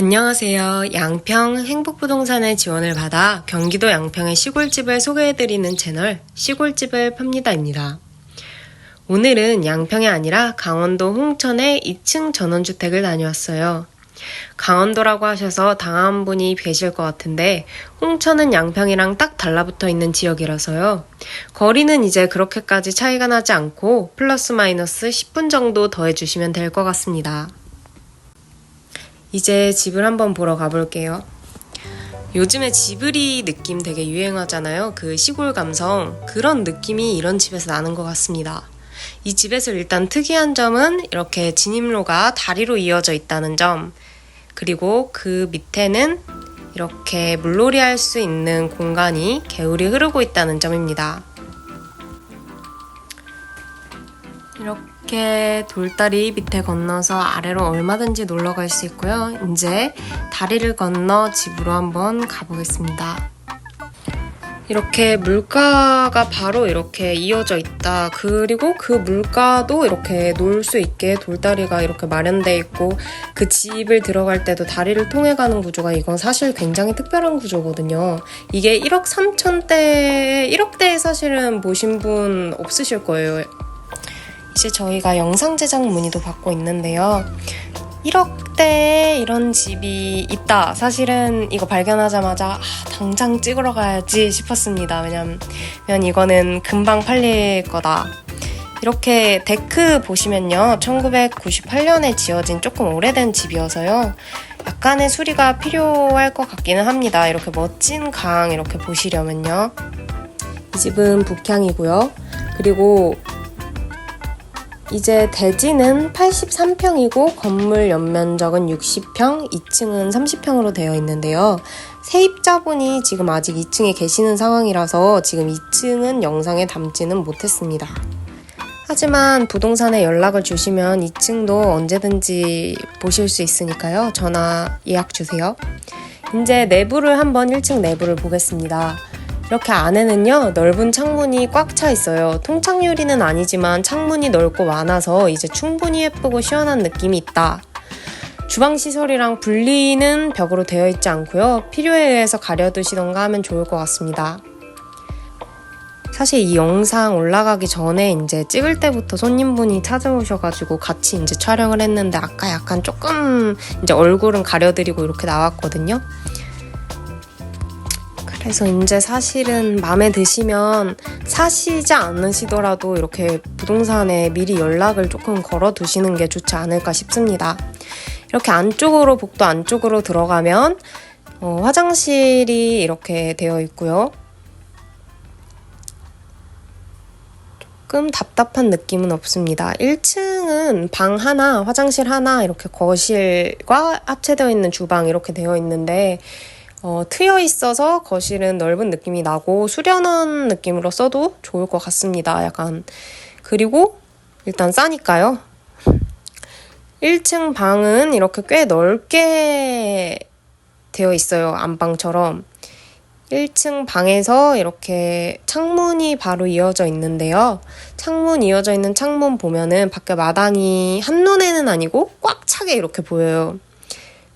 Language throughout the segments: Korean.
안녕하세요. 양평 행복부동산의 지원을 받아 경기도 양평의 시골집을 소개해드리는 채널 시골집을 팝니다입니다. 오늘은 양평이 아니라 강원도 홍천의 2층 전원주택을 다녀왔어요. 강원도라고 하셔서 당한 분이 계실 것 같은데 홍천은 양평이랑 딱 달라붙어 있는 지역이라서요. 거리는 이제 그렇게까지 차이가 나지 않고 플러스 마이너스 10분 정도 더해주시면 될 것 같습니다. 이제 집을 한번 보러 가볼게요. 요즘에 지브리 느낌 되게 유행하잖아요. 그 시골 감성. 그런 느낌이 이런 집에서 나는 것 같습니다. 이 집에서 일단 특이한 점은 이렇게 진입로가 다리로 이어져 있다는 점. 그리고 그 밑에는 이렇게 물놀이 할 수 있는 공간이 개울이 흐르고 있다는 점입니다. 이렇게 돌다리 밑에 건너서 아래로 얼마든지 놀러 갈 수 있고요. 이제 다리를 건너 집으로 한번 가보겠습니다. 이렇게 물가가 바로 이렇게 이어져 있다. 그리고 그 물가도 이렇게 놀 수 있게 돌다리가 이렇게 마련돼 있고 그 집을 들어갈 때도 다리를 통해 가는 구조가 이건 사실 굉장히 특별한 구조거든요. 이게 1억 3천대, 1억대에 사실은 보신 분 없으실 거예요. 이제 저희가 영상 제작 문의도 받고 있는데요. 1억대에 이런 집이 있다. 사실은 이거 발견하자마자 아, 당장 찍으러 가야지 싶었습니다. 왜냐면 이거는 금방 팔릴 거다. 이렇게 데크 보시면요. 1998년에 지어진 조금 오래된 집이어서요. 약간의 수리가 필요할 것 같기는 합니다. 이렇게 멋진 강 이렇게 보시려면요. 이 집은 북향이고요. 그리고 이제 대지는 83평이고 건물 연면적은 60평, 2층은 30평으로 되어 있는데요. 세입자분이 지금 아직 2층에 계시는 상황이라서 지금 2층은 영상에 담지는 못했습니다. 하지만 부동산에 연락을 주시면 2층도 언제든지 보실 수 있으니까요. 전화 예약 주세요. 이제 내부를 한번 1층 내부를 보겠습니다. 이렇게 안에는요 넓은 창문이 꽉 차 있어요. 통창 유리는 아니지만 창문이 넓고 많아서 이제 충분히 예쁘고 시원한 느낌이 있다. 주방 시설이랑 분리는 벽으로 되어 있지 않고요. 필요에 의해서 가려두시던가 하면 좋을 것 같습니다. 사실 이 영상 올라가기 전에 이제 찍을 때부터 손님분이 찾아오셔가지고 같이 이제 촬영을 했는데 아까 약간 조금 이제 얼굴은 가려드리고 이렇게 나왔거든요. 그래서 이제 사실은 마음에 드시면 사시지 않으시더라도 이렇게 부동산에 미리 연락을 조금 걸어 두시는 게 좋지 않을까 싶습니다. 이렇게 안쪽으로 복도 안쪽으로 들어가면 어, 화장실이 이렇게 되어 있고요. 조금 답답한 느낌은 없습니다. 1층은 방 하나, 화장실 하나, 이렇게 거실과 합체되어 있는 주방 이렇게 되어 있는데 어, 트여 있어서 거실은 넓은 느낌이 나고 수련원 느낌으로 써도 좋을 것 같습니다. 약간 그리고 일단 싸니까요. 1층 방은 이렇게 꽤 넓게 되어 있어요. 안방처럼. 1층 방에서 이렇게 창문이 바로 이어져 있는데요. 창문 이어져 있는 창문 보면은 밖에 마당이 한눈에는 아니고 꽉 차게 이렇게 보여요.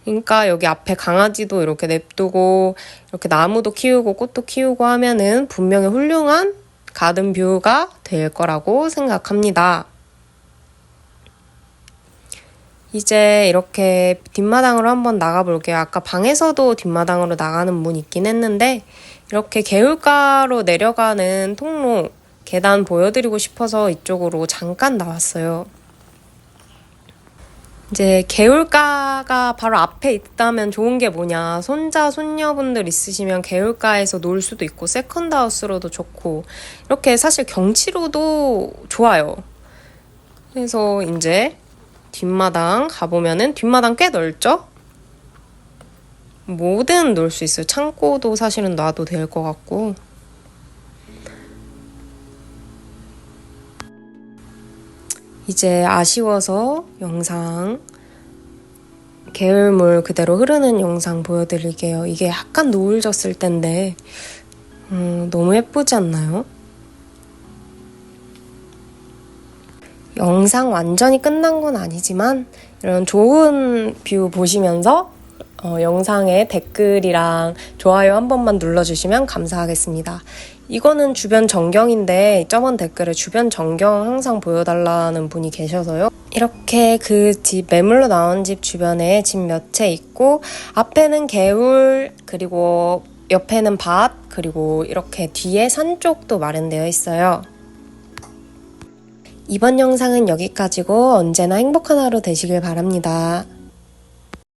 그러니까 여기 앞에 강아지도 이렇게 냅두고 이렇게 나무도 키우고 꽃도 키우고 하면은 분명히 훌륭한 가든 뷰가 될 거라고 생각합니다. 이제 이렇게 뒷마당으로 한번 나가볼게요. 아까 방에서도 뒷마당으로 나가는 문 있긴 했는데 이렇게 개울가로 내려가는 통로 계단 보여드리고 싶어서 이쪽으로 잠깐 나왔어요. 이제 개울가가 바로 앞에 있다면 좋은 게 뭐냐. 손자, 손녀분들 있으시면 개울가에서 놀 수도 있고, 세컨드하우스로도 좋고, 이렇게 사실 경치로도 좋아요. 그래서 이제 뒷마당 가보면은 뒷마당 꽤 넓죠? 뭐든 놀 수 있어요. 창고도 사실은 놔도 될 것 같고. 이제 아쉬워서 영상 계열물 그대로 흐르는 영상 보여드릴게요. 이게 약간 노을 졌을 텐데 음, 너무 예쁘지 않나요? 영상 완전히 끝난 건 아니지만 이런 좋은 뷰 보시면서 어, 영상에 댓글이랑 좋아요 한 번만 눌러주시면 감사하겠습니다. 이거는 주변 전경인데 저번 댓글에 주변 전경 항상 보여달라는 분이 계셔서요. 이렇게 그 집 매물로 나온 집 주변에 집 몇 채 있고 앞에는 개울 그리고 옆에는 밭 그리고 이렇게 뒤에 산 쪽도 마련되어 있어요. 이번 영상은 여기까지고 언제나 행복한 하루 되시길 바랍니다.